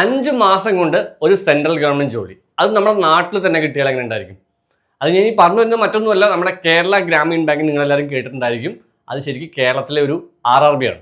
അഞ്ച് മാസം കൊണ്ട് ഒരു സെൻട്രൽ ഗവൺമെന്റ് ജോലി. അത് നമ്മുടെ നാട്ടിൽ തന്നെ കിട്ടിയാൽ എങ്ങനെ ഉണ്ടായിരിക്കും? അത് ഞാൻ ഈ പറഞ്ഞു വരുന്നത് മറ്റൊന്നുമല്ല നമ്മുടെ കേരള ഗ്രാമീൺ ബാങ്ക് നിങ്ങളെല്ലാവരും കേട്ടിട്ടുണ്ടായിരിക്കും. അത് ശരിക്കും കേരളത്തിലെ ഒരു ആർ ആർ ബി ആണ്.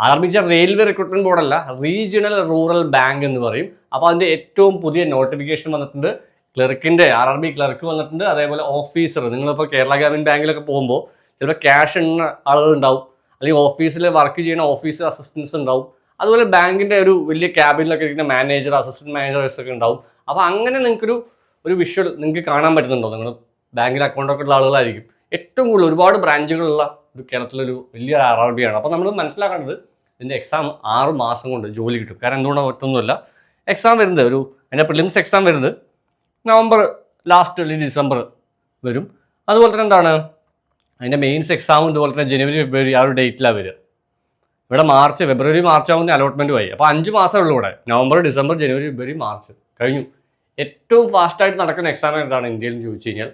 ആർ ആർ ബി വെച്ചാൽ റെയിൽവേ റിക്രൂട്ട്മെന്റ് ബോർഡല്ല റീജിയണൽ റൂറൽ ബാങ്ക് എന്ന് പറയും. അപ്പോൾ അതിന്റെ ഏറ്റവും പുതിയ നോട്ടിഫിക്കേഷൻ വന്നിട്ടുണ്ട്. ക്ലർക്കിന്റെ ആർ ആർ ബി ക്ലർക്ക് വന്നിട്ടുണ്ട്. അതേപോലെ ഓഫീസർ. നിങ്ങളിപ്പോൾ കേരള ഗ്രാമീൺ ബാങ്കിലൊക്കെ പോകുമ്പോൾ ചിലപ്പോൾ ക്യാഷ് എണ്ണ ആളുകൾ ഉണ്ടാവും. അല്ലെങ്കിൽ ഓഫീസിൽ വർക്ക് ചെയ്യുന്ന ഓഫീസ് അസിസ്റ്റൻസ് ഉണ്ടാവും. അതുപോലെ ബാങ്കിന്റെ ഒരു വലിയ ക്യാബിനിലൊക്കെ ഇരിക്കുന്ന മാനേജർ അസിസ്റ്റന്റ് മാനേജേഴ്സ് ഒക്കെ ഉണ്ടാവും. അപ്പോൾ അങ്ങനെ നിങ്ങൾക്കൊരു ഒരു വിഷ്വൽ നിങ്ങൾക്ക് കാണാൻ പറ്റുന്നുണ്ടോ? നിങ്ങൾ ബാങ്കിൽ അക്കൗണ്ടൊക്കെ ഉള്ള ആളുകളായിരിക്കും. ഏറ്റവും കൂടുതൽ ഒരുപാട് ബ്രാഞ്ചുകളുള്ള ഒരു കേരളത്തിലൊരു വലിയ ആർ ആർ ബി ആണ്. അപ്പോൾ നമ്മൾ മനസ്സിലാക്കേണ്ടത് ഇതിന്റെ എക്സാം ആറ് മാസം കൊണ്ട് ജോലി കിട്ടും. കാരണം എന്തുകൊണ്ടാണ് മറ്റൊന്നുമല്ല എക്സാം വരുന്നത് ഒരു അതിന്റെ പ്രിലിംസ് എക്സാം വരുന്നത് നവംബർ ലാസ്റ്റ് അല്ലെങ്കിൽ ഡിസംബർ വരും. അതുപോലെ തന്നെ എന്താണ്? അതിന്റെ മെയിൻസ് എക്സാം ഇതുപോലെ തന്നെ ജനുവരി ഫെബ്രുവരി ആ ഒരു ഡേറ്റിലാണ് വരിക. ഇവിടെ മാർച്ച് ഫെബ്രുവരി മാർച്ച് ആവുന്ന അലോട്ട്മെന്റ് ആയി അപ്പോൾ അഞ്ച് മാസമേ ഉള്ളൂ ഇവിടെ. നവംബർ ഡിസംബർ ജനുവരി ഫെബ്രുവരി മാർച്ച്. കഴിഞ്ഞു. ഏറ്റവും ഫാസ്റ്റായിട്ട് നടക്കുന്ന എക്സാം എന്താണ് ഇന്ത്യയിൽ എന്ന് ചോദിച്ചു കഴിഞ്ഞാൽ?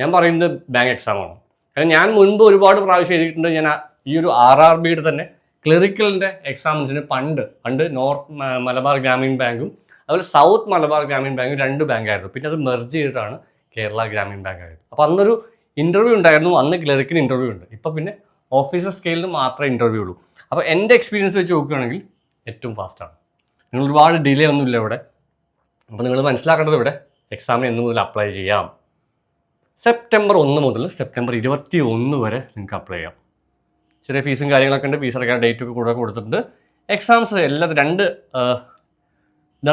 ഞാൻ പറയുന്നത് ബാങ്ക് എക്സാമാണ് കാരണം ഞാൻ മുൻപ് ഒരുപാട് പ്രാവശ്യം എഴുതിയിട്ടുണ്ട്. ഞാൻ ഈ ഒരു ആർ ആർ ബിയുടെ തന്നെ ക്ലിറിക്കലിന്റെ എക്സാമിന് പണ്ട് പണ്ട് നോർത്ത് മലബാർ ഗ്രാമീൺ ബാങ്കും അതുപോലെ സൗത്ത് മലബാർ ഗ്രാമീൺ ബാങ്കും രണ്ട് ബാങ്കായിരുന്നു പിന്നെ അത് മെർജ് ചെയ്തിട്ടാണ് കേരള ഗ്രാമീൺ ബാങ്ക് ആയത്. അപ്പോൾ അന്നൊരു ഇന്റർവ്യൂ ഉണ്ടായിരുന്നു. അന്ന് ക്ലറിക്കിന് ഇന്റർവ്യൂ ഉണ്ട്. ഇപ്പോൾ പിന്നെ ഓഫീസർ സ്കെയിലിൽ മാത്രമേ ഇന്റർവ്യൂ ഉള്ളൂ. അപ്പോൾ എന്റെ എക്സ്പീരിയൻസ് വെച്ച് നോക്കുകയാണെങ്കിൽ ഏറ്റവും ഫാസ്റ്റാണ് നിങ്ങൾ ഒരുപാട് ഡിലേ ഒന്നുമില്ല ഇവിടെ. അപ്പോൾ നിങ്ങൾ മനസ്സിലാക്കേണ്ടത് ഇവിടെ എക്സാമിന് എന്ന് മുതൽ അപ്ലൈ ചെയ്യാം. സെപ്റ്റംബർ ഒന്ന് മുതൽ സെപ്റ്റംബർ ഇരുപത്തി ഒന്ന് വരെ നിങ്ങൾക്ക് അപ്ലൈ ചെയ്യാം. ചെറിയ ഫീസും കാര്യങ്ങളൊക്കെ ഉണ്ട്. ഫീസ് അടയ്ക്കാൻ ഡേറ്റ് ഒക്കെ കൂടെ കൊടുത്തിട്ടുണ്ട്. എക്സാംസ് എല്ലാം രണ്ട്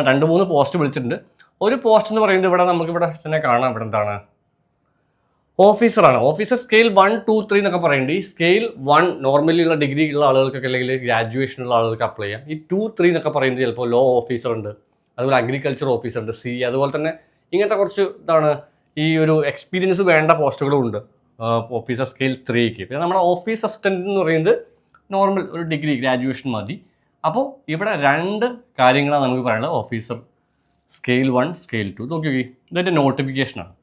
രണ്ട് മൂന്ന് പോസ്റ്റ് വിളിച്ചിട്ടുണ്ട്. ഒരു പോസ്റ്റ് എന്ന് പറയുന്നത് ഇവിടെ നമുക്ക് ഇവിടെ തന്നെ കാണാം. ഇവിടെ എന്താണ്? ഓഫീസറാണ്. Officer scale one two three എന്നൊക്കെ പറയുന്നുണ്ട് ഈ സ്കെയിൽ വൺ നോർമലി ഉള്ള ഡിഗ്രി ഉള്ള ആളുകൾക്കൊക്കെ അല്ലെങ്കിൽ ഗ്രാജുവേഷൻ ഉള്ള ആളുകൾക്ക് അപ്ലൈ ചെയ്യാം. ഈ ടു ത്രീ എന്നൊക്കെ പറയുന്നത് ചിലപ്പോൾ ലോ ഓഫീസർ ഉണ്ട്. അതുപോലെ അഗ്രികൾച്ചർ ഓഫീസർ ഉണ്ട് സി അതുപോലെ തന്നെ ഇങ്ങനത്തെ കുറച്ച് ഇതാണ്. ഈ ഒരു എക്സ്പീരിയൻസ് വേണ്ട പോസ്റ്റുകളും ഉണ്ട്. ഓഫീസർ സ്കെയിൽ ത്രീക്ക് പിന്നെ നമ്മുടെ ഓഫീസ് അസിസ്റ്റന്റ് എന്ന് പറയുന്നത് നോർമൽ ഒരു ഡിഗ്രി ഗ്രാജുവേഷൻ മതി. അപ്പോൾ ഇവിടെ രണ്ട് കാര്യങ്ങളാണ് നമുക്ക് പറയാനുള്ളത്. Officer scale one scale two നോക്കി നോക്കി ഇതിന്റെ നോട്ടിഫിക്കേഷനാണ്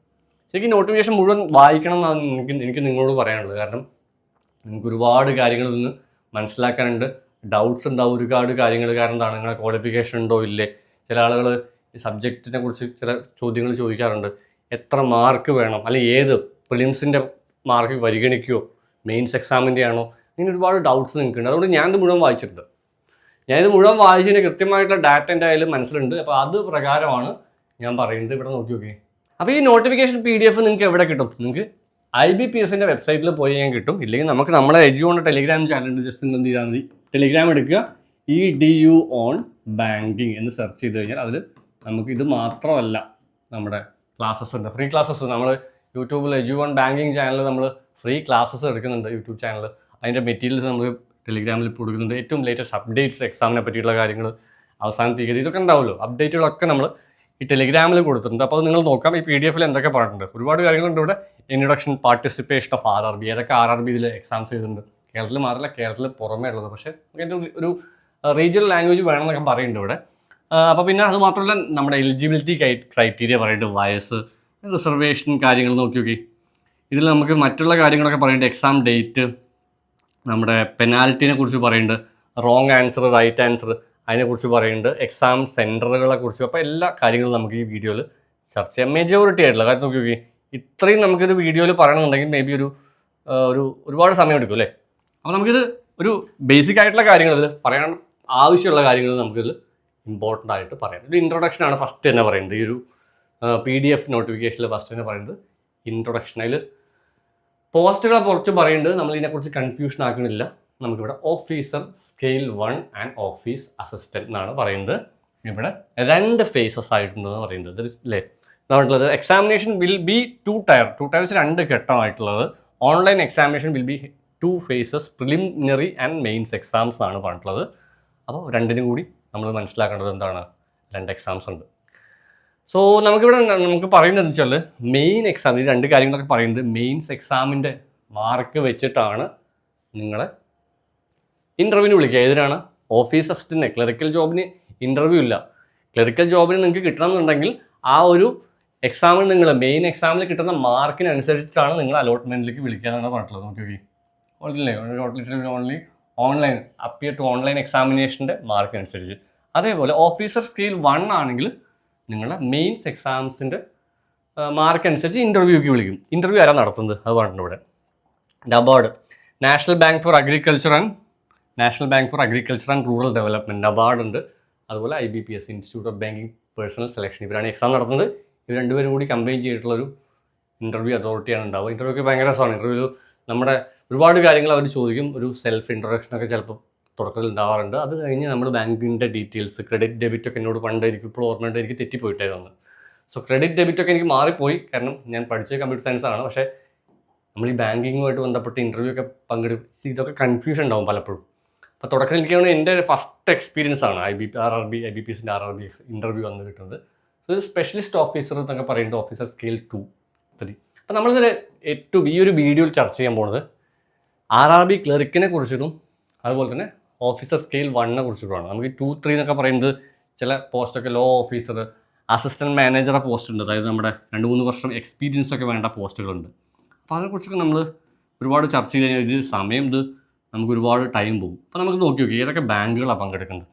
ശരിക്കും നോട്ടിഫിക്കേഷൻ മുഴുവൻ വായിക്കണം എന്നാണ് എനിക്ക് എനിക്ക് നിങ്ങളോട് പറയാനുള്ളത്. കാരണം നിങ്ങൾക്ക് ഒരുപാട് കാര്യങ്ങൾ നിന്ന് മനസ്സിലാക്കാനുണ്ട്. ഡൗട്ട്സ് ഉണ്ടാവും ഒരുപാട് കാര്യങ്ങൾ. കാരണം എന്താണ്? നിങ്ങളെ ക്വാളിഫിക്കേഷൻ ഉണ്ടോ? ഇല്ലേ? ചില ആളുകൾ ഈ സബ്ജക്റ്റിനെ കുറിച്ച് ചില ചോദ്യങ്ങൾ ചോദിക്കാറുണ്ട്. എത്ര മാർക്ക് വേണം? അല്ലെങ്കിൽ ഏത് പ്രിലിംസിന്റെ മാർക്ക് പരിഗണിക്കുമോ മെയിൻസ് എക്സാമിന്റെ ആണോ? ഇങ്ങനെ ഒരുപാട് ഡൗട്ട്സ് നിങ്ങൾക്കുണ്ട്. അതുകൊണ്ട് ഞാനിത് മുഴുവൻ വായിച്ചിട്ടുണ്ട്. ഞാനിത് മുഴുവൻ വായിച്ചതിന് കൃത്യമായിട്ടുള്ള ഡാറ്റ എന്റെ ആയാലും മനസ്സിലുണ്ട്. അപ്പോൾ അത് പ്രകാരമാണ് ഞാൻ പറയുന്നത്. ഇവിടെ നോക്കി നോക്കി അപ്പോൾ ഈ നോട്ടിഫിക്കേഷൻ പി ഡി എഫ് നിങ്ങൾക്ക് എവിടെ കിട്ടും? നിങ്ങൾക്ക് ഐ ബി പി എസിന്റെ വെബ്സൈറ്റിൽ പോയി ഞാൻ കിട്ടും. ഇല്ലെങ്കിൽ നമുക്ക് നമ്മളെ എജുകൊണ്ട് ടെലിഗ്രാം ചാനലുണ്ട് ജസ്റ്റ് എന്ത് ചെയ്താൽ മതി. ടെലിഗ്രാം എടുക്കുക. E D U on banking എന്ന് സെർച്ച് ചെയ്ത് കഴിഞ്ഞാൽ അതിൽ നമുക്ക് ഇത് മാത്രമല്ല നമ്മുടെ ക്ലാസ്സസ് ഉണ്ട്. ഫ്രീ ക്ലാസ്സസ് നമ്മൾ യൂട്യൂബിൽ എജു ഓൺ ബാങ്കിങ് ചാനൽ നമ്മൾ ഫ്രീ ക്ലാസ്സസ് എടുക്കുന്നുണ്ട് യൂട്യൂബ് ചാനൽ അതിന്റെ മെറ്റീരിയൽസ് നമ്മൾ ടെലിഗ്രാമിൽ ഇപ്പോൾ കൊടുക്കുന്നുണ്ട്. ഏറ്റവും ലേറ്റസ്റ്റ് അപ്ഡേറ്റ്സ് എക്സാമിനെ പറ്റിയിട്ടുള്ള കാര്യങ്ങൾ അവസാന തീയതി ഇതൊക്കെ ഉണ്ടാവുമല്ലോ. അപ്ഡേറ്റുകളൊക്കെ നമ്മൾ ഈ ടെലിഗ്രാമിൽ കൊടുത്തിട്ടുണ്ട്. അപ്പോൾ അത് നിങ്ങൾ നോക്കാം. ഈ പി ഡി എഫിൽ എന്തൊക്കെ പറഞ്ഞിട്ടുണ്ട്. ഒരുപാട് കാര്യങ്ങളുണ്ട് ഇവിടെ. Introduction participation of R R B ഏതൊക്കെ ആർ ആർ ബി ഇതിൽ എക്സാംസ് ചെയ്തിട്ടുണ്ട്. കേരളത്തിൽ മാത്രമല്ല കേരളത്തിൽ പുറമേ ഉള്ളത്. പക്ഷേ അതിന്റെ ഒരു- റീജിയണൽ ലാംഗ്വേജ് വേണം എന്നൊക്കെ പറയുന്നുണ്ട് ഇവിടെ. അപ്പോൾ പിന്നെ അത് മാത്രമല്ല നമ്മുടെ എലിജിബിലിറ്റി ക്രൈറ്റീരിയ പറയുന്നുണ്ട്. വയസ്സ് റിസർവേഷൻ കാര്യങ്ങൾ നോക്കി നോക്കി ഇതിൽ നമുക്ക് മറ്റുള്ള കാര്യങ്ങളൊക്കെ പറയുന്നുണ്ട്. എക്സാം ഡേറ്റ് നമ്മുടെ പെനാൽറ്റിനെ കുറിച്ച് പറയുന്നുണ്ട്. റോങ് ആൻസർ റൈറ്റ് ആൻസർ അതിനെക്കുറിച്ച് പറയുന്നുണ്ട്. എക്സാം സെന്ററുകളെ കുറിച്ചും. അപ്പോൾ എല്ലാ കാര്യങ്ങളും നമുക്ക് ഈ വീഡിയോയിൽ ചർച്ച ചെയ്യാം. മെജോറിറ്റി ആയിട്ടുള്ള കാര്യം നോക്കി നോക്കി. ഇത്രയും നമുക്കിത് വീഡിയോയിൽ പറയണമെന്നുണ്ടെങ്കിൽ മേ ബി ഒരു ഒരു ഒരുപാട് സമയം എടുക്കും അല്ലേ? അപ്പോൾ നമുക്കിത് ഒരു ബേസിക് ആയിട്ടുള്ള കാര്യങ്ങൾ ഇതിൽ പറയാൻ ആവശ്യമുള്ള കാര്യങ്ങൾ നമുക്കിതിൽ ഇമ്പോർട്ടന്റ് ആയിട്ട് പറയാം. ഒരു ഇൻട്രൊഡക്ഷൻ ആണ് ഫസ്റ്റ് തന്നെ പറയുന്നത്. ഈ ഒരു പി ഡി എഫ് നോട്ടിഫിക്കേഷനിൽ ഫസ്റ്റ് തന്നെ പറയുന്നത് ഇൻട്രൊഡക്ഷൻ അതിൽ പോസ്റ്റുകളെ കുറിച്ച് പറയുന്നുണ്ട്. നമ്മൾ ഇതിനെക്കുറിച്ച് കൺഫ്യൂഷൻ ആക്കണില്ല. നമുക്കിവിടെ officer scale one and office assistant എന്നാണ് പറയുന്നത്. ഇവിടെ രണ്ട് ഫേസസ് ആയിട്ടുണ്ടെന്ന് പറയുന്നത്. അല്ലേ നമ്മളുള്ളത് examination will be two tier two tiers രണ്ട് ഘട്ടമായിട്ടുള്ളത്. Online examination will be two phases preliminary and mains exams എന്നാണ് പറഞ്ഞിട്ടുള്ളത്. അപ്പോൾ രണ്ടിനും കൂടി നമ്മൾ മനസ്സിലാക്കേണ്ടത് എന്താണ്? രണ്ട് എക്സാംസ് ഉണ്ട്. സോ നമുക്കിവിടെ നമുക്ക് പറയുന്നത് വെച്ചാൽ മെയിൻ എക്സാം ഈ രണ്ട് കാര്യങ്ങളൊക്കെ പറയുന്നത് മെയിൻസ് എക്സാമിന്റെ മാർക്ക് വെച്ചിട്ടാണ് നിങ്ങളെ ഇന്റർവ്യൂവിന് വിളിക്കുക ഏതിനാണ്? ഓഫീസ് അസിസ്റ്റന്റ് ക്ലറിക്കൽ ജോബിന് ഇന്റർവ്യൂ ഇല്ല. ക്ലറിക്കൽ ജോബിന് നിങ്ങൾക്ക് കിട്ടണമെന്നുണ്ടെങ്കിൽ ആ ഒരു എക്സാമിൽ നിങ്ങൾ മെയിൻ എക്സാമിൽ കിട്ടുന്ന മാർക്കിനനുസരിച്ചിട്ടാണ് നിങ്ങൾ അലോട്ട്മെന്റിലേക്ക് വിളിക്കുക എന്നാണ് പറഞ്ഞിട്ടുള്ളത്. നോക്കി online only online appear to online എക്സാമിനേഷന്റെ mark അനുസരിച്ച് അതേപോലെ ഓഫീസർ സ്കെയിൽ വൺ ആണെങ്കിൽ നിങ്ങളുടെ മെയിൻസ് എക്സാംസിന്റെ മാർക്ക് അനുസരിച്ച് ഇന്റർവ്യൂക്ക് വിളിക്കും. ഇന്റർവ്യൂ ആരാണ് നടത്തുന്നത്? അത് പറഞ്ഞിട്ടുണ്ട് ഇവിടെ. NABARD national bank for agriculture and national bank for agriculture and rural development NABARD ഉണ്ട്. അതുപോലെ I B P S institute of banking personnel selection ഇവരാണ് എക്സാം നടത്തുന്നത്. ഇവർ രണ്ടുപേരും കൂടി കമ്പൈൻ ചെയ്തിട്ടുള്ളൊരു ഇന്റർവ്യൂ അതോറിറ്റിയാണ് ഉണ്ടാവുക. ഇന്റർവ്യൂ ഒക്കെ ഭയങ്കര രസമാണ്. ഇന്റർവ്യൂ നമ്മുടെ ഒരുപാട് കാര്യങ്ങൾ അവർ ചോദിക്കും. ഒരു സെൽഫ് ഇൻട്രൊഡക്ഷൻ ഒക്കെ ചിലപ്പോൾ തുടക്കത്തിൽ ഉണ്ടാവാറുണ്ട്. അത് കഴിഞ്ഞ് നമ്മൾ ബാങ്കിന്റെ ഡീറ്റെയിൽസ് ക്രെഡിറ്റ് ഡെബിറ്റ് ഒക്കെ എന്നോട് പണ്ട് എനിക്ക് ഇപ്പോൾ ഓർമ്മയുണ്ട് എനിക്ക് തെറ്റിപ്പോയിട്ടായിരുന്നു. സോ ക്രെഡിറ്റ് ഡെബിറ്റ് ഒക്കെ എനിക്ക് മാറിപ്പോയി. കാരണം ഞാൻ പഠിച്ചത് കമ്പ്യൂട്ടർ സയൻസ് ആണ്. പക്ഷേ നമ്മൾ ഈ ബാങ്കിങ്ങുമായിട്ട് ബന്ധപ്പെട്ട് ഇന്റർവ്യൂ ഒക്കെ പങ്കെടുത്ത് ഇതൊക്കെ കൺഫ്യൂഷൻ ഉണ്ടാവും പലപ്പോഴും. അപ്പോൾ തുടക്കം എനിക്കാണ് എന്റെ ഫസ്റ്റ് എക്സ്പീരിയൻസ് ആണ് I B R R B I B P എസിന്റെ ആർ ആർ ബി ഇന്റർവ്യൂ വന്ന് കിട്ടുന്നത്. സോ ഒരു സ്പെഷ്യലിസ്റ്റ് ഓഫീസർ എന്നൊക്കെ പറയുന്നത് ഓഫീസർ സ്കെയിൽ ടു ത്രീ അപ്പോൾ നമ്മളിതിൽ ഏറ്റവും ഈ ഒരു വീഡിയോയിൽ ചർച്ച ചെയ്യാൻ പോണത് ആർ ആർ ബി ക്ലർക്കിനെ കുറിച്ചിട്ടും അതുപോലെ തന്നെ ഓഫീസർ സ്കെയിൽ വണ്ണിനെ കുറിച്ചിട്ടുമാണ്. നമുക്ക് ടു ത്രീ എന്നൊക്കെ പറയുന്നത് ചില പോസ്റ്റൊക്കെ ലോ ഓഫീസർ അസിസ്റ്റന്റ് മാനേജറെ പോസ്റ്റ് ഉണ്ട്. അതായത് നമ്മുടെ രണ്ട് മൂന്ന് വർഷം എക്സ്പീരിയൻസ് ഒക്കെ വേണ്ട പോസ്റ്റുകളുണ്ട് അപ്പോൾ അതിനെക്കുറിച്ചൊക്കെ നമ്മൾ ഒരുപാട് ചർച്ച ചെയ്ത് കഴിഞ്ഞാൽ ഇത് സമയം ഇത് നമുക്ക് ഒരുപാട് ടൈം പോകും അപ്പോൾ നമുക്ക് നോക്കി നോക്കി ഏതൊക്കെ ബാങ്കുകളാണ് പങ്കെടുക്കേണ്ടത്?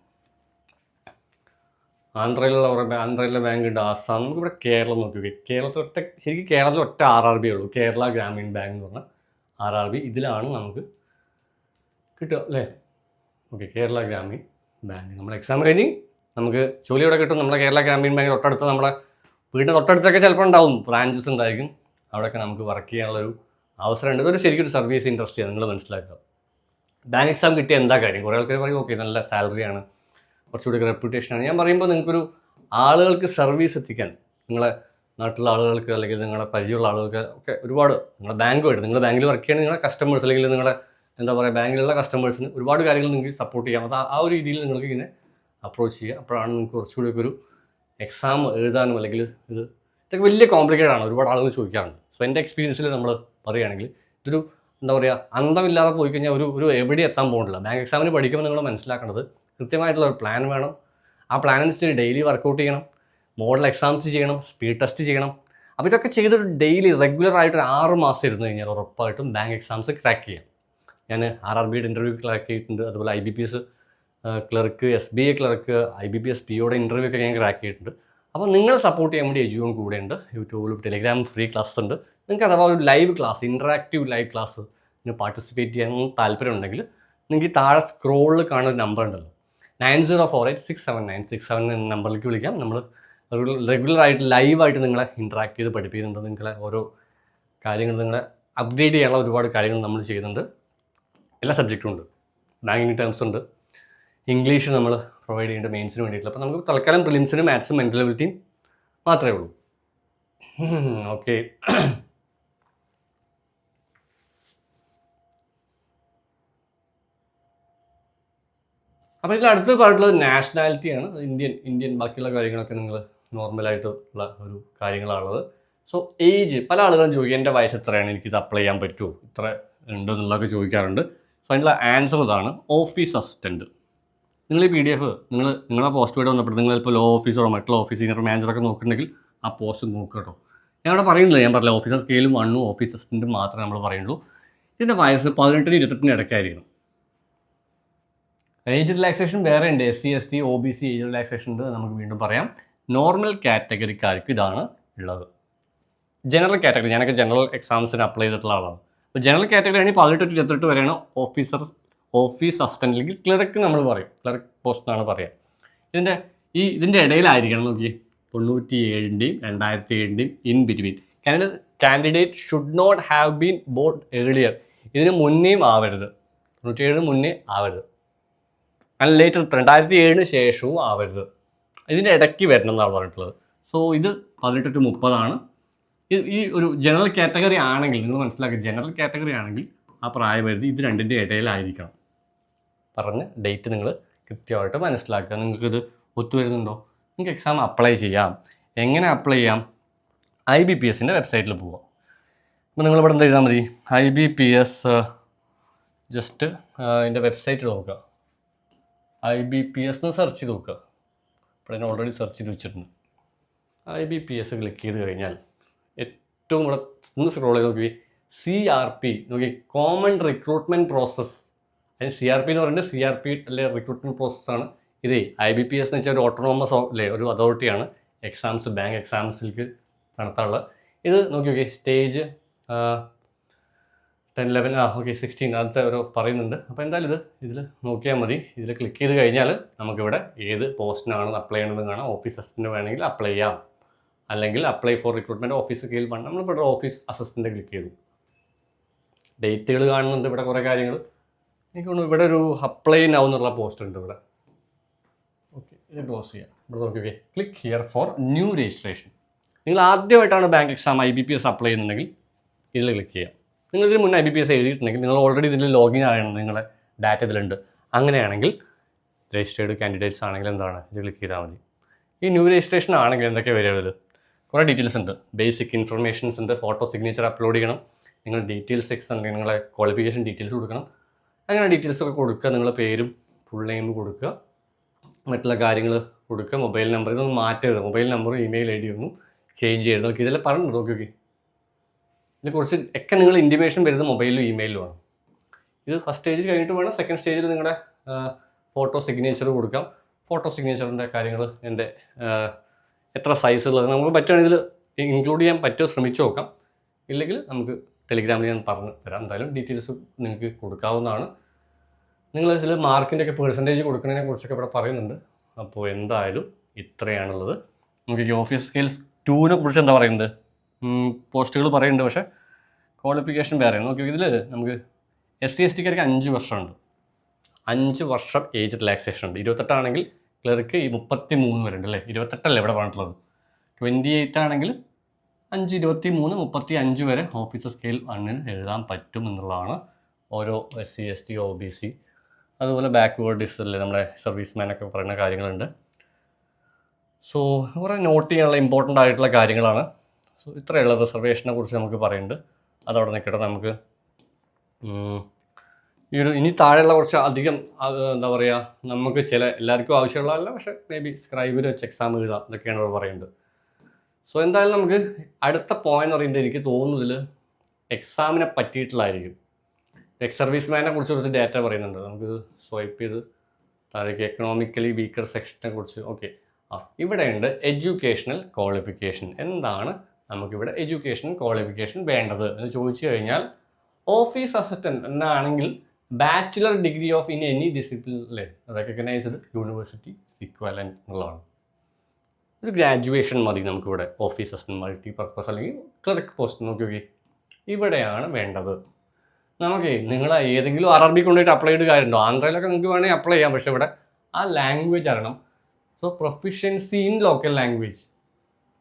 ആന്ധ്രയിലുള്ള കുറേ ആന്ധ്രയിലെ ബാങ്ക് ഉണ്ട് ആസാം. നമുക്ക് ഇവിടെ കേരളം നോക്കി നോക്കി. കേരളത്തിൽ ഒറ്റ ശരിക്കും കേരളത്തിൽ ഒറ്റ ആർ ആർ ബി ഉള്ളൂ. കേരള ഗ്രാമീൺ ബാങ്ക് എന്ന് പറഞ്ഞ ആർ ആർ ബി. ഇതിലാണ് നമുക്ക് കിട്ടുക അല്ലേ? Okay Kerala Gramin bank. നമ്മൾ എക്സാം കഴിഞ്ഞ് നമുക്ക് ജോലി ഇവിടെ കിട്ടും. നമ്മുടെ കേരള ഗ്രാമീൺ ബാങ്ക് തൊട്ടടുത്ത് നമ്മുടെ വീടിന്റെ തൊട്ടടുത്തൊക്കെ ചിലപ്പോൾ ഉണ്ടാവും. ബ്രാഞ്ചസ് ഉണ്ടായിരിക്കും. അവിടെയൊക്കെ നമുക്ക് വർക്ക് ചെയ്യാനുള്ളൊരു അവസരമുണ്ട്. ഇതൊരു ശരിക്കും ഒരു സർവീസ് ഇൻഡസ്ട്രിയാണ് നിങ്ങൾ മനസ്സിലാക്കുക. ബാങ്ക് എക്സാം കിട്ടിയ എന്താ കാര്യം? കുറേ ആൾക്കാർ പറയും ഓക്കെ നല്ല സാലറിയാണ് കുറച്ചുകൂടി റെപ്യൂട്ടേഷനാണ് ഞാൻ പറയുമ്പോൾ നിങ്ങൾക്കൊരു ആളുകൾക്ക് സർവീസ് എത്തിക്കാൻ നിങ്ങളെ നാട്ടിലുള്ള ആളുകൾക്ക് അല്ലെങ്കിൽ നിങ്ങളുടെ പരിചയമുള്ള ആളുകൾക്ക് ഒക്കെ ഒരുപാട് നിങ്ങളുടെ ബാങ്കുമായിട്ട് നിങ്ങൾ ബാങ്കിൽ വർക്ക് ചെയ്യുന്ന നിങ്ങളുടെ കസ്റ്റമേഴ്സ് അല്ലെങ്കിൽ നിങ്ങളുടെ എന്താ പറയുക ബാങ്കിലുള്ള കസ്റ്റമേഴ്സിന് ഒരുപാട് കാര്യങ്ങൾ നിങ്ങൾക്ക് സപ്പോർട്ട് ചെയ്യാം. അത് ആ- ഒരു രീതിയിൽ നിങ്ങൾക്ക് ഇങ്ങനെ അപ്രോച്ച് ചെയ്യുക അപ്പോഴാണ് നിങ്ങൾക്ക് കുറച്ചുകൂടി ഒരു എക്സാം എഴുതാനും അല്ലെങ്കിൽ ഇത് ഇതൊക്കെ വലിയ കോംപ്ലിക്കേറ്റഡ് ആണ്. ഒരുപാട് ആളുകൾ ചോദിക്കാറുണ്ട്. സോ എന്റെ എക്സ്പീരിയൻസിൽ നമ്മൾ പറയുകയാണെങ്കിൽ ഇതൊരു എന്താ പറയുക അന്തമില്ലാതെ പോയി കഴിഞ്ഞാൽ ഒരു ഒരു എവിടെ എത്താൻ പോകുന്നില്ല ബാങ്ക് എക്സാമിന് പഠിക്കുമ്പോൾ നിങ്ങൾ മനസ്സിലാക്കേണ്ടത് കൃത്യമായിട്ടുള്ള ഒരു പ്ലാൻ വേണം. ആ പ്ലാൻ അനുസരിച്ച് ഡെയിലി വർക്കൗട്ട് ചെയ്യണം. മോഡൽ എക്സാംസ് ചെയ്യണം സ്പീഡ് ടെസ്റ്റ് ചെയ്യണം. അപ്പോൾ ഇതൊക്കെ ചെയ്തൊരു ഡെയിലി റെഗുലർ ആയിട്ട് ആറ് മാസം ഇരുന്ന് കഴിഞ്ഞാൽ ഉറപ്പായിട്ടും ബാങ്ക് എക്സാംസ് ക്രാക്ക് ചെയ്യാം. ഞാൻ ആർ ആർ ബിയുടെ ഇന്റർവ്യൂ ക്രാക്ക് ചെയ്തിട്ടുണ്ട്. അതുപോലെ I B P S clerk S B I clerk I B P S പിയുടെ ഇന്റർവ്യൂ ഒക്കെ ഞാൻ ക്രാക്ക് ചെയ്തിട്ടുണ്ട്. അപ്പോൾ നിങ്ങൾ സപ്പോർട്ട് ചെയ്യാൻ വേണ്ടി എജുവും കൂടെ ഉണ്ട് യൂട്യൂബിലും ടെലിഗ്രാം ഫ്രീ ക്ലാസ് ഉണ്ട്. നിങ്ങൾക്ക് അഥവാ ഒരു live class interactive live class participate ചെയ്യാൻ താല്പര്യം ഉണ്ടെങ്കിൽ നിങ്ങൾക്ക് താഴെ സ്ക്രോളിൽ കാണുന്ന ഒരു നമ്പർ ഉണ്ടല്ലോ. Nine zero four eight six seven nine six seven എന്ന നമ്പറിലേക്ക് വിളിക്കാം. നമ്മൾ റെഗുലറായിട്ട് ലൈവായിട്ട് നിങ്ങളെ ഇന്ററാക്ട് ചെയ്ത് പഠിപ്പിക്കുന്നുണ്ട്. നിങ്ങളെ ഓരോ കാര്യങ്ങൾ നിങ്ങളെ അപ്ഡേറ്റ് ചെയ്യാനുള്ള ഒരുപാട് കാര്യങ്ങൾ നമ്മൾ ചെയ്യുന്നുണ്ട്. എല്ലാ സബ്ജക്റ്റും ഉണ്ട്. ബാങ്കിങ് ടേംസ് ഉണ്ട്. ഇംഗ്ലീഷ് നമ്മൾ പ്രൊവൈഡ് ചെയ്യേണ്ട മെയിൻസിന് വേണ്ടിയിട്ടുള്ള. അപ്പോൾ നമുക്ക് തൽക്കാലം പ്രിലിംസിനും മാത്സും മെന്റലബിലിറ്റിയും മാത്രമേ ഉള്ളൂ. ഓക്കെ അപ്പോൾ ഇതിൽ അടുത്ത് പറഞ്ഞിട്ടുള്ളത് നാഷണാലിറ്റിയാണ് ഇന്ത്യൻ ഇന്ത്യൻ ബാക്കിയുള്ള കാര്യങ്ങളൊക്കെ നിങ്ങൾ നോർമലായിട്ടുള്ള ഒരു കാര്യങ്ങളാണുള്ളത്. സോ ഏജ് പല ആളുകളും ചോദിക്കും എന്റെ വയസ്സ് എത്രയാണ്? എനിക്കിത് അപ്ലൈ ചെയ്യാൻ പറ്റുമോ? ഇത്ര ഉണ്ട്? എന്നുള്ളതൊക്കെ ചോദിക്കാറുണ്ട്. സോ അതിനുള്ള ആൻസർ ഇതാണ് ഓഫീസ് അസിസ്റ്റന്റ് നിങ്ങൾ ഈ പി ഡി എഫ് നിങ്ങൾ നിങ്ങളുടെ പോസ്റ്റ് വേണ്ടി വന്നപ്പോൾ നിങ്ങൾ ഇപ്പോൾ ലോ ഓഫീസറോ മറ്റുള്ള ഓഫീസ് സീനിയർ മാനേജറൊക്കെ നോക്കുന്നുണ്ടെങ്കിൽ ആ പോസ്റ്റ് നോക്കുക കേട്ടോ. ഞാൻ അവിടെ പറയുന്നില്ല ഞാൻ പറഞ്ഞില്ല ഓഫീസർ സ്കെയിലും വണ്ണും ഓഫീസ് അസിസ്റ്റന്റും മാത്രമേ നമ്മൾ പറയുള്ളൂ ഇതിന്റെ വയസ്സ് പതിനെട്ടിന് ഇരുപത്തെട്ടിന് ഇടയ്ക്കായിരിക്കണം. ഏജ് റിലാക്സേഷൻ വേറെ ഉണ്ട്. S C S T O B C age relaxation ഉണ്ട്. നമുക്ക് വീണ്ടും പറയാം. നോർമൽ കാറ്റഗറിക്കാർക്ക് ഇതാണ് ഉള്ളത്. ജനറൽ കാറ്റഗറി ഞാനൊക്കെ ജനറൽ എക്സാംസിന് അപ്ലൈ ചെയ്തിട്ടുള്ള ആളാണ്. അപ്പോൾ ജനറൽ കാറ്റഗറി ആണെങ്കിൽ പതിനെട്ട് ടു ഇരുപത്തെട്ട് വരെയാണ് ഓഫീസർ ഓഫീസ് അസിസ്റ്റന്റ് അല്ലെങ്കിൽ ക്ലർക്ക് നമ്മൾ പറയും. ക്ലർക്ക് പോസ്റ്റ് എന്നാണ് പറയുക ഇതിന്റെ ഈ ഇതിന്റെ ഇടയിലായിരിക്കണം നോക്കി തൊണ്ണൂറ്റി ഏഴിന്റെയും രണ്ടായിരത്തി ഏഴിന്റെയും in between candidate should not have been boat earlier ഇതിന് മുന്നേയും ആവരുത്. തൊണ്ണൂറ്റി ഏഴിന് മുന്നേ ആവരുത്. ആൻഡ് ലേറ്റർ രണ്ടായിരത്തി ഏഴിന് ശേഷവും ആവരുത്. ഇതിന്റെ ഇടയ്ക്ക് വരണം എന്നാണ് പറഞ്ഞിട്ടുള്ളത്. സോ ഇത് പതിനെട്ട് ടു മുപ്പതാണ്. ഈ ഒരു ജനറൽ കാറ്റഗറി ആണെങ്കിൽ നിങ്ങൾ മനസ്സിലാക്കുക ജനറൽ കാറ്റഗറി ആണെങ്കിൽ ആ പ്രായപരിധി ഇത് രണ്ടിന്റെ ഇടയിലായിരിക്കണം. പറഞ്ഞ് ഡേറ്റ് നിങ്ങൾ കൃത്യമായിട്ട് മനസ്സിലാക്കുക. നിങ്ങൾക്കിത് ഒത്തുവരുന്നുണ്ടോ? നിങ്ങൾക്ക് എക്സാം അപ്ലൈ ചെയ്യാം. എങ്ങനെ അപ്ലൈ ചെയ്യാം? ഐ ബി പി എസിന്റെ വെബ്സൈറ്റിൽ പോവാം. അപ്പോൾ നിങ്ങളിവിടെ എന്താ എഴുതാൽ മതി? I B P S just അതിന്റെ വെബ്സൈറ്റ് നോക്കുക. ഐ ബി പി എസ് എന്ന് സെർച്ച് ചെയ്ത് നോക്കുക. ഇപ്പോൾ ഞാൻ ഓൾറെഡി സെർച്ച് ചെയ്ത് വെച്ചിട്ടുണ്ട്. I B P S click ചെയ്ത് കഴിഞ്ഞാൽ ഏറ്റവും കൂടെ ഒന്ന് സ്ക്രോൾ ചെയ്ത് നോക്കി സി ആർ പി നോക്കി കോമൺ റിക്രൂട്ട്മെന്റ് പ്രോസസ്സ് അതിന് സി ആർ പി എന്ന് പറയുന്നത് സി ആർ പി അല്ലെ റിക്രൂട്ട്മെന്റ് പ്രോസസ്സാണ് ഇതേ ഐ ബി പി എസ് എന്ന് വെച്ചാൽ ഒരു ഓട്ടോണോമസ് അല്ലേ ഒരു അതോറിറ്റിയാണ് എക്സാംസ് ബാങ്ക് എക്സാംസിലേക്ക് നടത്താനുള്ള ഇത് നോക്കി നോക്കി സ്റ്റേജ് ടെൻ ലെവൻ ആ ഓക്കെ സിക്സ്റ്റീൻ അടുത്ത ഒരു പറയുന്നുണ്ട്. അപ്പോൾ എന്തായാലും ഇത് ഇതിൽ നോക്കിയാൽ മതി. ഇതിൽ ക്ലിക്ക് ചെയ്ത് കഴിഞ്ഞാൽ നമുക്കിവിടെ ഏത് പോസ്റ്റിനാണ് അപ്ലൈ ചെയ്യേണ്ടത് കാണാം. ഓഫീസ് അസിസ്റ്റന്റ് വേണമെങ്കിൽ അപ്ലൈ ചെയ്യാം. അല്ലെങ്കിൽ അപ്ലൈ ഫോർ റിക്രൂട്ട്മെന്റ് ഓഫീസ് കീഴിൽ വേണം നമ്മളിവിടെ ഓഫീസ് അസിസ്റ്റന്റ് ക്ലിക്ക് ചെയ്തു. ഡേറ്റുകൾ കാണുന്നുണ്ട് ഇവിടെ കുറേ കാര്യങ്ങൾ എനിക്ക് തോന്നുന്നു ഇവിടെ ഒരു അപ്ലൈ നൗ എന്നുള്ള പോസ്റ്റ് ഉണ്ട് ഇവിടെ. ഓക്കെ ഇത് ക്ലോസ് ചെയ്യാം. ഇവിടെ നോക്കിക്കേ click here for new registration നിങ്ങൾ ആദ്യമായിട്ടാണ് bank exam I B P S apply ചെയ്യുന്നുണ്ടെങ്കിൽ ഇതിൽ ക്ലിക്ക് ചെയ്യാം. നിങ്ങൾ ഇതിന് മുന്നേ ഐ ബി പി എസ് എഴുതിയിട്ടുണ്ടെങ്കിൽ നിങ്ങൾ ഓൾറെഡി ഇതിൽ ലോഗിൻ ആയാണ് നിങ്ങളെ ഡാറ്റ ഇതിലുണ്ട്. അങ്ങനെയാണെങ്കിൽ രജിസ്റ്റേർഡ് കാൻഡിഡേറ്റ്സ് ആണെങ്കിൽ എന്താണ്? ഇത് ക്ലിക്ക് ചെയ്താൽ മതി. ഈ ന്യൂ രജിസ്ട്രേഷൻ ആണെങ്കിൽ എന്തൊക്കെ വരിക ഇതിൽ കുറേ ഡീറ്റെയിൽസ് ഉണ്ട്. ബേസിക് ഇൻഫർമേഷൻസ് ഉണ്ട്. ഫോട്ടോ സിഗ്നേച്ചർ അപ്ലോഡ് ചെയ്യണം. നിങ്ങൾ ഡീറ്റെയിൽസ് എക്സ് ഉണ്ടെങ്കിൽ നിങ്ങളെ ക്വാളിഫിക്കേഷൻ ഡീറ്റെയിൽസ് കൊടുക്കണം. അങ്ങനെ ഡീറ്റെയിൽസ് ഒക്കെ കൊടുക്കുക. നിങ്ങളുടെ പേരും ഫുൾ നെയിം കൊടുക്കുക. മറ്റുള്ള കാര്യങ്ങൾ കൊടുക്കുക. മൊബൈൽ നമ്പർ ഇതൊന്നും മാറ്റരുത്. മൊബൈൽ നമ്പറും ഇമെയിൽ ഐ ഡി ഒന്നും ചേഞ്ച് ചെയ്യരുത്. നോക്കി ഇതെല്ലാം പറഞ്ഞു നോക്കി നോക്കി. ഇത് കുറച്ച് ഒക്കെ നിങ്ങൾ ഇന്റിമേഷൻ വരുന്നത് മൊബൈലിലും ഇമെയിലും ആണ്. ഇത് ഫസ്റ്റ് സ്റ്റേജ് കഴിഞ്ഞിട്ട് വേണം. സെക്കൻഡ് സ്റ്റേജിൽ നിങ്ങളുടെ ഫോട്ടോ സിഗ്നേച്ചർ കൊടുക്കാം. ഫോട്ടോ സിഗ്നേച്ചറിന്റെ കാര്യങ്ങൾ എന്റെ എത്ര സൈസ് ഉള്ളത് നമുക്ക് പറ്റുകയാണെങ്കിൽ ഇൻക്ലൂഡ് ചെയ്യാൻ പറ്റുമോ ശ്രമിച്ചു നോക്കാം. ഇല്ലെങ്കിൽ നമുക്ക് ടെലിഗ്രാമിൽ ഞാൻ പറഞ്ഞു തരാം. എന്തായാലും ഡീറ്റെയിൽസ് നിങ്ങൾക്ക് കൊടുക്കാവുന്നതാണ്. നിങ്ങൾ ചില മാർക്കിന്റെ ഒക്കെ പെർസെന്റേജ് കൊടുക്കുന്നതിനെ കുറിച്ചൊക്കെ ഇവിടെ പറയുന്നുണ്ട്. അപ്പോൾ എന്തായാലും ഇത്രയാണുള്ളത്. നമുക്ക് ഈ ഓഫീസ് സ്കിൽസ് ടൂവിനെ കുറിച്ച് എന്താ പറയുന്നത്? പോസ്റ്റുകൾ പറയുന്നുണ്ട് പക്ഷേ ക്വാളിഫിക്കേഷൻ വേറെയാണ് നോക്കി ഇതിൽ നമുക്ക് എസ് സി എസ് ടിക്കാർക്ക് അഞ്ച് വർഷമുണ്ട്. അഞ്ച് വർഷം ഏജ് റിലാക്സേഷൻ ഉണ്ട്. ഇരുപത്തെട്ടാണെങ്കിൽ ക്ലർക്ക് ഈ മുപ്പത്തി മൂന്ന് വരെ ഉണ്ട് അല്ലേ? ഇരുപത്തെട്ടല്ലേ ഇവിടെ പറഞ്ഞിട്ടുള്ളത്? ട്വന്റി എയ്റ്റ് ആണെങ്കിൽ അഞ്ച് ഇരുപത്തി മൂന്ന് മുപ്പത്തി അഞ്ച് വരെ ഓഫീസർ സ്കെയിൽ വണ്ണിന് എഴുതാൻ പറ്റും എന്നുള്ളതാണ് ഓരോ S C S T O B C അതുപോലെ ബാക്ക്വേർഡ് ഡിസ്റ്റല്ലേ നമ്മുടെ സർവീസ് മാനൊക്കെ പറയുന്ന കാര്യങ്ങളുണ്ട്. സോ കുറേ നോട്ട് ചെയ്യാനുള്ള ഇമ്പോർട്ടന്റ് ആയിട്ടുള്ള കാര്യങ്ങളാണ്. സോ ഇത്രയുള്ള റിസർവേഷനെ കുറിച്ച് നമുക്ക് പറയുന്നുണ്ട്. അതവിടെ നിൽക്കട്ടെ നമുക്ക്. ഈ ഒരു ഇനി താഴെയുള്ള കുറച്ച് അധികം എന്താ പറയുക നമുക്ക് ചില എല്ലാവർക്കും ആവശ്യമുള്ളതല്ല പക്ഷേ മേ ബി സ്ക്രൈബിൽ വെച്ച് എക്സാം എഴുതാം എന്നൊക്കെയാണ് അവർ പറയുന്നത്. സോ എന്തായാലും നമുക്ക് അടുത്ത പോയിന്റ് പറയുന്നത് എനിക്ക് തോന്നുന്നതിൽ എക്സാമിനെ പറ്റിയിട്ടുള്ളതായിരിക്കും. എക്സ് സർവീസ് മാനെ കുറിച്ച് കുറച്ച് ഡാറ്റ പറയുന്നുണ്ട്. നമുക്ക് സ്വൈപ്പ് ചെയ്ത് താഴേക്ക് എക്കണോമിക്കലി വീക്കർ സെക്ഷനെ കുറിച്ച് ഓക്കെ ആ ഇവിടെയുണ്ട് എഡ്യൂക്കേഷണൽ ക്വാളിഫിക്കേഷൻ എന്താണ് നമുക്കിവിടെ എഡ്യൂക്കേഷൻ ക്വാളിഫിക്കേഷൻ വേണ്ടത്. എന്ന് ചോദിച്ചു കഴിഞ്ഞാൽ ഓഫീസ് അസിസ്റ്റന്റ് എന്നാണെങ്കിൽ bachelor degree of in any discipline അല്ലേ റെക്കഗ്നൈസ്ഡ് യൂണിവേഴ്സിറ്റി സിക്വലൻ എന്നുള്ളതാണ് ഒരു ഗ്രാജുവേഷൻ മതി നമുക്കിവിടെ ഓഫീസ് അസിസ്റ്റന്റ് മൾട്ടി പർപ്പസ് അല്ലെങ്കിൽ ക്ലർക്ക് പോസ്റ്റ് നോക്കി നോക്കി ഇവിടെയാണ് വേണ്ടത്. നമുക്ക് നിങ്ങൾ ഏതെങ്കിലും ആർ ആർ ബി കൊണ്ടുപോയിട്ട് അപ്ലൈ ചെയ്ത് കാര്യമുണ്ടോ? ആന്ധ്രയിലൊക്കെ നിങ്ങൾക്ക് വേണമെങ്കിൽ അപ്ലൈ ചെയ്യാം. പക്ഷേ ഇവിടെ ആ ലാംഗ്വേജ് അറിയണം. So proficiency in local language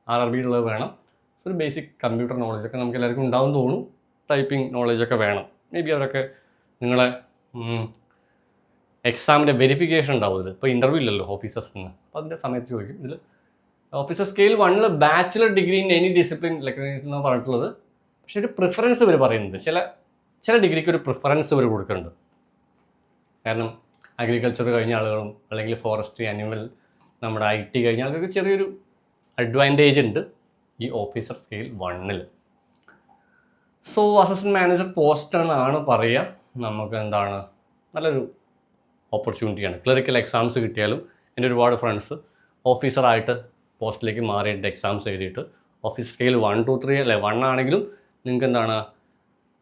R വേണം. ഒരു ബേസിക് കമ്പ്യൂട്ടർ നോളജൊക്കെ നമുക്ക് എല്ലാവർക്കും ഉണ്ടാവും തോന്നും. ടൈപ്പിംഗ് നോളജൊക്കെ വേണം. മേ ബി അവരൊക്കെ നിങ്ങളെ എക്സാമിന്റെ വെരിഫിക്കേഷൻ ഉണ്ടാവും ഇത് ഇപ്പോൾ ഇന്റർവ്യൂ ഇല്ലല്ലോ ഓഫീസേഴ്സിന് അപ്പോൾ അതിന്റെ സമയത്ത് ചോദിക്കും. ഇതിൽ ഓഫീസർ സ്കെയിൽ വണ്ണിൽ bachelor degree in any discipline like എന്നാണ് പറഞ്ഞിട്ടുള്ളത്. പക്ഷേ ഒരു പ്രിഫറൻസ് ഇവർ പറയുന്നുണ്ട്. ചില ചില ഡിഗ്രിക്ക് ഒരു പ്രിഫറൻസ് ഇവർ കൊടുക്കുന്നുണ്ട്. കാരണം അഗ്രികൾച്ചർ കഴിഞ്ഞ ആളുകളും അല്ലെങ്കിൽ ഫോറസ്ട്രി അനിമൽ നമ്മുടെ ഐ ടി കഴിഞ്ഞ ആൾക്കൊക്കെ ചെറിയൊരു അഡ്വാന്റേജ് ഉണ്ട്. ഈ ഓഫീസർ സ്കെയിൽ വണ്ണിൽ സോ അസിസ്റ്റന്റ് മാനേജർ പോസ്റ്റാണ് പറയുക. നമുക്ക് എന്താണ്? നല്ലൊരു ഓപ്പർച്യൂണിറ്റിയാണ് ക്ലറിക്കൽ എക്സാംസ് കിട്ടിയാലും എന്റെ ഒരുപാട് ഫ്രണ്ട്സ് ഓഫീസറായിട്ട് പോസ്റ്റിലേക്ക് മാറിയിട്ട് എക്സാംസ് എഴുതിയിട്ട് office scale one two three അല്ലെ? വൺ ആണെങ്കിലും നിങ്ങൾക്ക് എന്താണ്?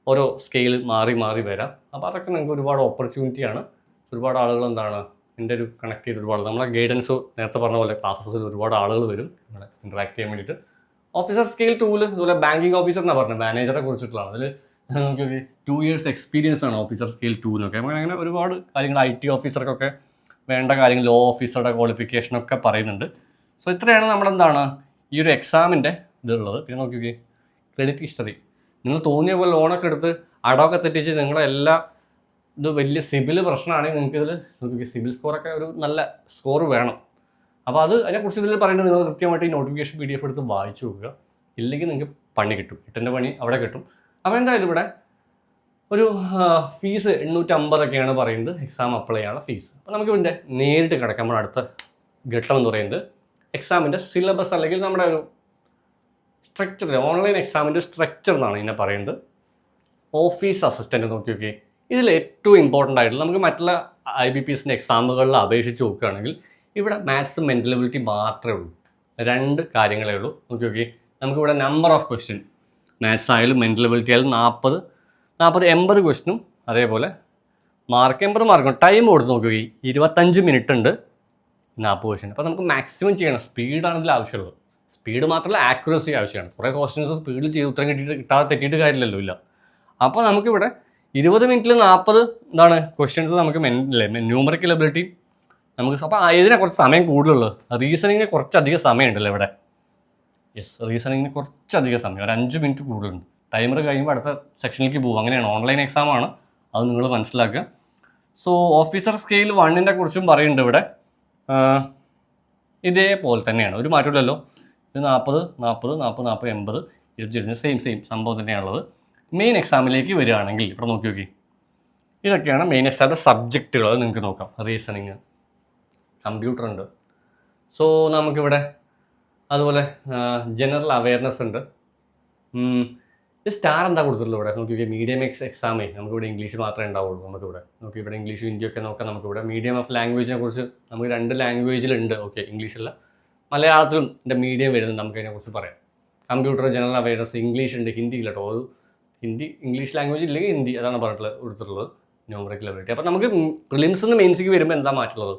ഓരോ സ്കെയിൽ മാറി മാറി വരാം. അപ്പോൾ അതൊക്കെ നിങ്ങൾക്ക് ഒരുപാട് ഓപ്പർച്യൂണിറ്റിയാണ് ഒരുപാട് ആളുകൾ എന്താണ്? എന്റെ ഒരു കണക്ട് ചെയ്ത് ഒരുപാട്. നമ്മളെ ഗൈഡൻസ് നേരത്തെ പറഞ്ഞ പോലെ ക്ലാസ്സസിൽ ഒരുപാട് ആളുകൾ വരും. നമ്മളെ ഇൻട്രാക്ട് ചെയ്യാൻ വേണ്ടിയിട്ട്. ഓഫീസർ സ്കെയിൽ ടൂൽ ഇതുപോലെ ബാങ്കിങ് ഓഫീസർ എന്നാണ് പറഞ്ഞത് മാനേജറെ കുറിച്ചിട്ടുള്ളതാണ്. അതിൽ നമുക്ക് ടു ഇയേഴ്സ് എക്സ്പീരിയൻസ് ആണ് ഓഫീസർ സ്കെയിൽ ടൂലൊക്കെ അങ്ങനെ അങ്ങനെ ഒരുപാട് കാര്യങ്ങൾ ഐ ടി ഓഫീസർക്കൊക്കെ വേണ്ട കാര്യങ്ങൾ ലോ ഓഫീസറുടെ ക്വാളിഫിക്കേഷനൊക്കെ പറയുന്നുണ്ട്. സോ ഇത്രയാണ് നമ്മളെന്താണ് ഈ ഒരു എക്സാമിന്റെ ഇതുള്ളത്. പിന്നെ നോക്കി ക്രെഡിറ്റ് ഹിസ്റ്ററി നിങ്ങൾ തോന്നിയ പോലെ ലോണൊക്കെ എടുത്ത് അടവൊക്കെ തെറ്റിച്ച് നിങ്ങളെ എല്ലാ ഇത് വലിയ സിബിൽ പ്രശ്നമാണെങ്കിൽ നിങ്ങൾക്ക് ഇതിൽ നോക്കി സിബിൽ സ്കോറൊക്കെ ഒരു നല്ല സ്കോർ വേണം. അപ്പോൾ അത് അതിനെക്കുറിച്ച് ഇതിൽ പറയുന്നത് നിങ്ങൾ കൃത്യമായിട്ട് ഈ നോട്ടിഫിക്കേഷൻ പി ഡി എഫ് എടുത്ത് വായിച്ചു നോക്കുക. ഇല്ലെങ്കിൽ നിങ്ങൾക്ക് പണി കിട്ടും. എട്ടിന്റെ പണി അവിടെ കിട്ടും. അപ്പോൾ എന്തായാലും ഇവിടെ ഒരു ഫീസ് എണ്ണൂറ്റമ്പതൊക്കെയാണ് പറയുന്നത്. എക്സാം അപ്ലൈ ചെയ്യാനുള്ള ഫീസ് അപ്പോൾ നമുക്ക് ഇതിന്റെ നേരിട്ട് കിടക്കാം. നമ്മുടെ അടുത്ത ഘട്ടം എന്ന് പറയുന്നത് എക്സാമിന്റെ സിലബസ് അല്ലെങ്കിൽ നമ്മുടെ ഒരു സ്ട്രക്ചർ ഓൺലൈൻ എക്സാമിന്റെ സ്ട്രക്ചർ എന്നാണ് ഇതിനെ പറയുന്നത്. ഓഫീസ് അസിസ്റ്റന്റ് നോക്കി നോക്കി ഇതിൽ ഏറ്റവും ഇമ്പോർട്ടന്റ് ആയിട്ടുള്ള നമുക്ക് മറ്റുള്ള ഐ ബി പി എസിന്റെ എക്സാമുകളിൽ അപേക്ഷിച്ച് നോക്കുകയാണെങ്കിൽ ഇവിടെ മാത്സ് മെന്റലബിലിറ്റി മാത്രമേ ഉള്ളൂ. രണ്ട് കാര്യങ്ങളേ ഉള്ളൂ. ഓക്കെ ഓക്കെ നമുക്കിവിടെ നമ്പർ ഓഫ് ക്വസ്റ്റ്യൻ മാത്സ് ആയാലും മെന്റലബിലിറ്റി ആയാലും നാൽപ്പത് നാൽപ്പത് എൺപത് ക്വസ്റ്റിനും അതേപോലെ മാർക്ക് എൺപത് മാർക്കും ടൈം കൊടുത്ത് നോക്കി ഇരുപത്തഞ്ച് മിനിറ്റ് ഉണ്ട്. നാൽപ്പത് ക്വസ്റ്റ്യൻ അപ്പോൾ നമുക്ക് മാക്സിമം ചെയ്യണം. സ്പീഡാണ് ഇതിൽ ആവശ്യമുള്ളത്. സ്പീഡ് മാത്രമല്ല ആക്യുറസി ആവശ്യമാണ്. കുറേ ക്വസ്റ്റ്യൻസ് സ്പീഡിൽ ചെയ്ത് ഉത്തരം കിട്ടിയിട്ട് കിട്ടാതെ തെറ്റിയിട്ട് കാര്യമില്ലല്ലോ ഇല്ല. അപ്പോൾ നമുക്കിവിടെ ഇരുപത് മിനിറ്റിൽ നാൽപ്പത് എന്താണ് ക്വസ്റ്റ്യൻസ് നമുക്ക് മെൻ ന്യൂമറിക്കൽ എബിലിറ്റി നമുക്ക് അപ്പോൾ ഇതിനെ കുറച്ച് സമയം കൂടുതലുള്ളത് റീസണിങ്ങിന് കുറച്ചധികം സമയമുണ്ടല്ലോ ഇവിടെ. യെസ് റീസണിങ്ങിന് കുറച്ചധികം സമയം. ഒരു അഞ്ച് മിനിറ്റ് കൂടുതലുണ്ട്. ടൈമർ കഴിയുമ്പോൾ അടുത്ത സെക്ഷനിലേക്ക് പോകും. അങ്ങനെയാണ്. ഓൺലൈൻ എക്സാം ആണ്. അത് നിങ്ങൾ മനസ്സിലാക്കുക. സോ ഓഫീസർ സ്കെയിൽ വണ്ണിനെ കുറിച്ചും പറയുന്നുണ്ട് ഇവിടെ. ഇതേപോലെ തന്നെയാണ്. ഒരു മാറ്റമില്ലല്ലോ. ഇത് നാൽപ്പത് നാൽപ്പത് നാൽപ്പത് നാൽപ്പത് എൺപത് ഇരുപത്തി ഇരുപത് സെയിം സെയിം സംഭവം തന്നെയാണുള്ളത്. മെയിൻ എക്സാമിലേക്ക് വരികയാണെങ്കിൽ ഇവിടെ നോക്കി നോക്കി. ഇതൊക്കെയാണ് മെയിൻ എക്സാമിന്റെ സബ്ജക്റ്റുകൾ നിങ്ങൾക്ക് നോക്കാം. റീസണിങ് കമ്പ്യൂട്ടർ ഉണ്ട് സോ നമുക്കിവിടെ അതുപോലെ ജനറൽ അവയർനെസ് ഉണ്ട്. സ്റ്റാർ എന്താ കൊടുത്തിട്ടുള്ളൂ ഇവിടെ? നോക്കി മീഡിയം എക്സ് എക്സാമേ നമുക്കിവിടെ ഇംഗ്ലീഷ് മാത്രമേ ഉണ്ടാവുള്ളൂ നമുക്കിവിടെ. നോക്കി ഇവിടെ ഇംഗ്ലീഷ് ഹിന്ദിയൊക്കെ നോക്കാം നമുക്കിവിടെ. മീഡിയം ഓഫ് ലാംഗ്വേജിനെ കുറിച്ച് നമുക്ക് രണ്ട് ലാംഗ്വേജിലുണ്ട് ഓക്കെ ഇംഗ്ലീഷല്ല മലയാളത്തിലും എന്റെ മീഡിയം വരുന്നുണ്ട്. നമുക്ക് അതിനെക്കുറിച്ച് പറയാം. കമ്പ്യൂട്ടർ ജനറൽ അവയർനെസ് ഇംഗ്ലീഷ് ഉണ്ട്. ഹിന്ദി ഇല്ല കേട്ടോ. ഹിന്ദി ഇംഗ്ലീഷ് ലാംഗ്വേജ് ഇല്ലെങ്കിൽ ഹിന്ദി അതാണ് പറഞ്ഞിട്ടുള്ളത് കൊടുത്തിട്ടുള്ളത് ന്യൂമറിക്കൽ എബിലിറ്റി അപ്പോൾ നമുക്ക് പ്രിലിംസ് നിന്ന് മെയിൻസിക്ക് വരുമ്പോൾ എന്താ മാറ്റുള്ളത്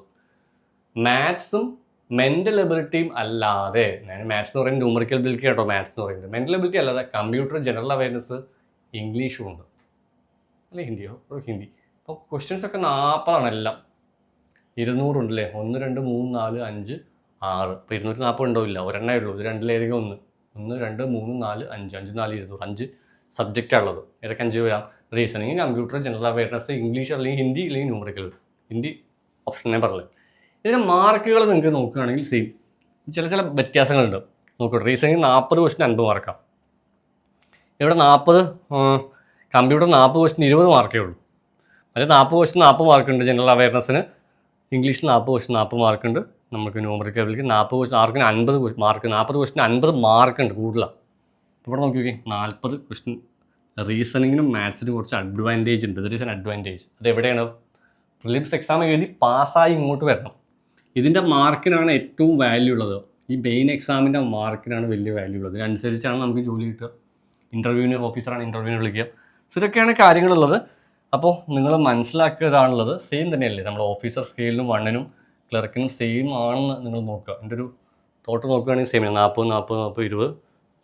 മാത്സും മെന്റൽ എബിലിറ്റിയും അല്ലാതെ ഞാൻ മാത്സ് എന്ന് പറയുന്നത് ന്യൂമറിക്കൽ എബിലിറ്റി കേട്ടോ മാത്സ് എന്ന് പറയുന്നത്. മെന്റൽ എബിലിറ്റി അല്ലാതെ കമ്പ്യൂട്ടർ ജനറൽ അവയർനെസ് ഇംഗ്ലീഷും ഉണ്ട്. അല്ലെ ഹിന്ദിയോ ഹിന്ദി. അപ്പോൾ ക്വസ്റ്റ്യൻസ് ഒക്കെ നാൽപ്പതാണ് എല്ലാം ഇരുന്നൂറുണ്ടല്ലേ ഒന്ന് രണ്ട് മൂന്ന് നാല് അഞ്ച് ആറ്. അപ്പോൾ ഇരുന്നൂറ്റി നാൽപ്പത് ഉണ്ടോ? ഇല്ല. ഒരെണ്ണേ ഉള്ളൂ. ഇത് രണ്ടിലേതെങ്കിലും ഒന്ന്. ഒന്ന് രണ്ട് മൂന്ന് നാല് അഞ്ച്. അഞ്ച് നാല് ഇരുന്നൂറ്. അഞ്ച് സബ്ജക്റ്റാണ് ഉള്ളത്. ഏതൊക്കെ അഞ്ച് വരാം? Reasoning computer general awareness English അല്ലെങ്കിൽ ഹിന്ദി അല്ലെങ്കിൽ ന്യൂമറിക്കൽ ഹിന്ദി ഓപ്ഷൻ പറഞ്ഞത് ഇതിന്റെ മാർക്കുകൾ നിങ്ങൾക്ക് നോക്കുകയാണെങ്കിൽ സെയിം ചില ചില വ്യത്യാസങ്ങളുണ്ട്. നോക്കട്ടെ റീസണിങ് നാൽപ്പത് ക്വസ്റ്റിന് അൻപത് മാർക്കാണ് ഇവിടെ നാൽപ്പത് കമ്പ്യൂട്ടർ നാൽപ്പത് ക്വസ്റ്റിന് ഇരുപത് മാർക്കേ ഉള്ളൂ. മറ്റേ നാൽപ്പത് ക്വസ്റ്റിന് നാൽപ്പത് മാർക്കുണ്ട് ജനറൽ അവയർനെസ്സിന് ഇംഗ്ലീഷിൽ നാൽപ്പത് ക്വസ്റ്റിന് നാൽപ്പത് മാർക്കുണ്ട് നമുക്ക് ന്യൂമറിക്കൽ എബിലിറ്റി നാൽപ്പത് ക്വസ്റ്റിന് ആർക്കിന് അൻപത് മാർക്ക് നാൽപ്പത് ക്വസ്റ്റിന് അൻപത് മാർക്കുണ്ട് കൂടുതലാണ് ഇവിടെ നോക്കി നോക്കി നാൽപ്പത് ക്വസ്റ്റിൻ റീസണിങ്ങിനും മാത്സിനും കുറച്ച് അഡ്വാന്റേജ് ഉണ്ട്. ദർ ഈസ് എൻ അഡ്വാന്റേജ് അത് എവിടെയാണ് പ്രിലിംസ് എക്സാം എഴുതി പാസ്സായി ഇങ്ങോട്ട് വരണം. ഇതിന്റെ മാർക്കിനാണ് ഏറ്റവും വാല്യൂ ഉള്ളത്. ഈ മെയിൻ എക്സാമിന്റെ മാർക്കിനാണ് വലിയ വാല്യൂ ഉള്ളത്. ഇതിനനുസരിച്ചാണ് നമുക്ക് ജോലി കിട്ടുക. ഇന്റർവ്യൂവിന് ഓഫീസറാണ് ഇന്റർവ്യൂവിന് വിളിക്കുക. സോ ഇതൊക്കെയാണ് കാര്യങ്ങളുള്ളത്. അപ്പോൾ നിങ്ങൾ മനസ്സിലാക്കിയതാണുള്ളത് സെയിം തന്നെയല്ലേ നമ്മൾ ഓഫീസർ സ്കെയിലിനും വണ്ണിനും ക്ലർക്കിനും സെയിം ആണെന്ന് നിങ്ങൾ നോക്കുക. എന്റെ ഒരു തോട്ട് നോക്കുകയാണെങ്കിൽ സെയിം നാൽപ്പത് നാൽപ്പത് നാൽപ്പത് ഇരുപത്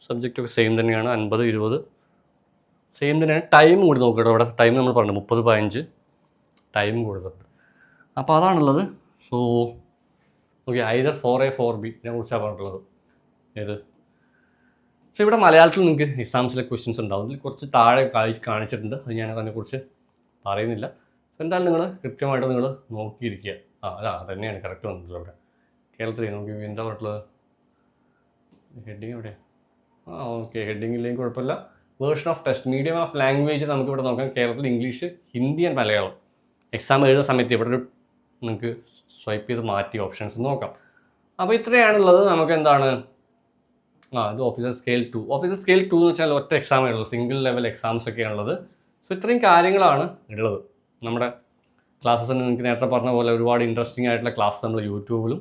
സബ്ജക്റ്റൊക്കെ സെയിം തന്നെയാണ്. അൻപത് ഇരുപത് സെയിം തന്നെയാണ്. ടൈം കൂടി നോക്കട്ടോ ഇവിടെ. ടൈം നമ്മൾ പറഞ്ഞു. മുപ്പത് പതിനഞ്ച്. ടൈം കൊടുത്തിട്ടുണ്ട് അപ്പോൾ അതാണുള്ളത്. So okay either four A four B ഇതിനെ കുറിച്ചാണ് പറഞ്ഞിട്ടുള്ളത്. ഏത്? സോ ഇവിടെ മലയാളത്തിൽ നിങ്ങൾക്ക് എക്സാംസിലെ ക്വസ്റ്റ്യൻസ് ഉണ്ടാവും. ഇതിൽ കുറച്ച് താഴെ കാണിച്ചിട്ടുണ്ട്. അത് ഞാൻ അതിനെക്കുറിച്ച് പറയുന്നില്ല. എന്തായാലും നിങ്ങൾ കൃത്യമായിട്ട് നിങ്ങൾ നോക്കിയിരിക്കുക. ആ അതാ തന്നെയാണ് കറക്റ്റ് വന്നിട്ടുള്ളത് ഇവിടെ കേരളത്തിൽ നമുക്ക് എന്താ പറഞ്ഞിട്ടുള്ളത്? ഹെഡിങ് എവിടെയാണ് ആ ഓക്കെ ഹെഡിങ്ങില്ലെങ്കിൽ കുഴപ്പമില്ല. Version of test medium of language നമുക്കിവിടെ നോക്കാം. കേരളത്തിൽ English Hindi and Malayalam. Exam എഴുതുന്ന സമയത്ത് ഇവിടെ ഒരു നിങ്ങൾക്ക് സ്വൈപ്പ് ചെയ്ത് മാറ്റി ഓപ്ഷൻസ് നോക്കാം. അപ്പോൾ ഇത്രയാണുള്ളത്. നമുക്ക് എന്താണ് ആ ഇത് officer scale two officer scale two എന്ന് വെച്ചാൽ ഒറ്റ എക്സാമേ ഉള്ളൂ സിംഗിൾ ലെവൽ എക്സാംസ് ഒക്കെയാണുള്ളത്. സോ ഇത്രയും കാര്യങ്ങളാണ് ഉള്ളത് നമ്മുടെ ക്ലാസ്സസ് നിങ്ങൾക്ക് നേരത്തെ പറഞ്ഞ പോലെ ഒരുപാട് ഇൻട്രസ്റ്റിംഗ് ആയിട്ടുള്ള ക്ലാസ് നമ്മൾ യൂട്യൂബിലും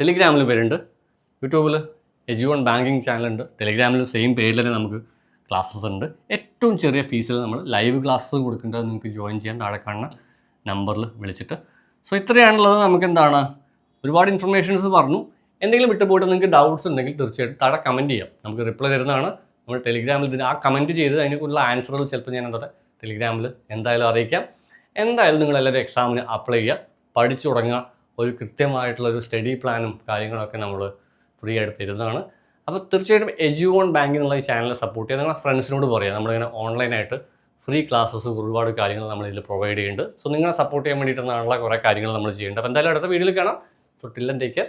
ടെലിഗ്രാമിലും വരുന്നുണ്ട്. യൂട്യൂബിൽ എജുവൺ ബാങ്കിങ് ചാനലുണ്ട് ടെലിഗ്രാമിലും സെയിം പേരിൽ തന്നെ നമുക്ക് ക്ലാസ്സസ് ഉണ്ട്. ഏറ്റവും ചെറിയ ഫീസിൽ നമ്മൾ ലൈവ് ക്ലാസ്സസ് കൊടുക്കേണ്ടത് നിങ്ങൾക്ക് ജോയിൻ ചെയ്യാൻ താഴെ കാണുന്ന നമ്പറിൽ വിളിച്ചിട്ട്. സോ ഇത്രയാണുള്ളത്. നമുക്ക് എന്താണ് ഒരുപാട് ഇൻഫർമേഷൻസ് പറഞ്ഞു. എന്തെങ്കിലും വിട്ടുപോയിട്ട് നിങ്ങൾക്ക് ഡൗട്ട്സ് ഉണ്ടെങ്കിൽ തീർച്ചയായിട്ടും താഴെ കമന്റ് ചെയ്യാം. നമുക്ക് റിപ്ലൈ തരുന്നതാണ്. നമ്മൾ ടെലിഗ്രാമിൽ ഇതിന് ആ കമന്റ് ചെയ്ത് അതിനുള്ള ആൻസറുകൾ ചിലപ്പോൾ ഞാൻ എന്താ ടെലിഗ്രാമിൽ എന്തായാലും അറിയിക്കാം. എന്തായാലും നിങ്ങൾ എല്ലാവരും എക്സാമിന് അപ്ലൈ ചെയ്യുക. പഠിച്ചു തുടങ്ങുക. ഒരു കൃത്യമായിട്ടുള്ള ഒരു സ്റ്റഡി പ്ലാനും കാര്യങ്ങളൊക്കെ നമ്മൾ ഫ്രീ ആയിട്ട് തരുന്നതാണ്. അപ്പോൾ തീർച്ചയായിട്ടും എജ്യൂൺ ബാങ്ക് എന്നുള്ള ഈ ചാനൽ സപ്പോർട്ട് ചെയ്യുക. നിങ്ങളുടെ ഫ്രണ്ട്സിനോട് പറയുക. നമ്മളിങ്ങനെ ഓൺലൈനായിട്ട് ഫ്രീ ക്ലാസ്സസ് ഒരുപാട് കാര്യങ്ങൾ നമ്മൾ ഇതിൽ പ്രൊവൈഡ് ചെയ്യുന്നുണ്ട്. സോ നിങ്ങളെ സപ്പോർട്ട് ചെയ്യാൻ വേണ്ടിയിട്ടാണുള്ള കുറേ കാര്യങ്ങൾ നമ്മൾ ചെയ്യുന്നുണ്ട്. അപ്പോൾ എന്തായാലും അടുത്ത വീഡിയോയിൽ കാണാം. So ടില്ലൻ take care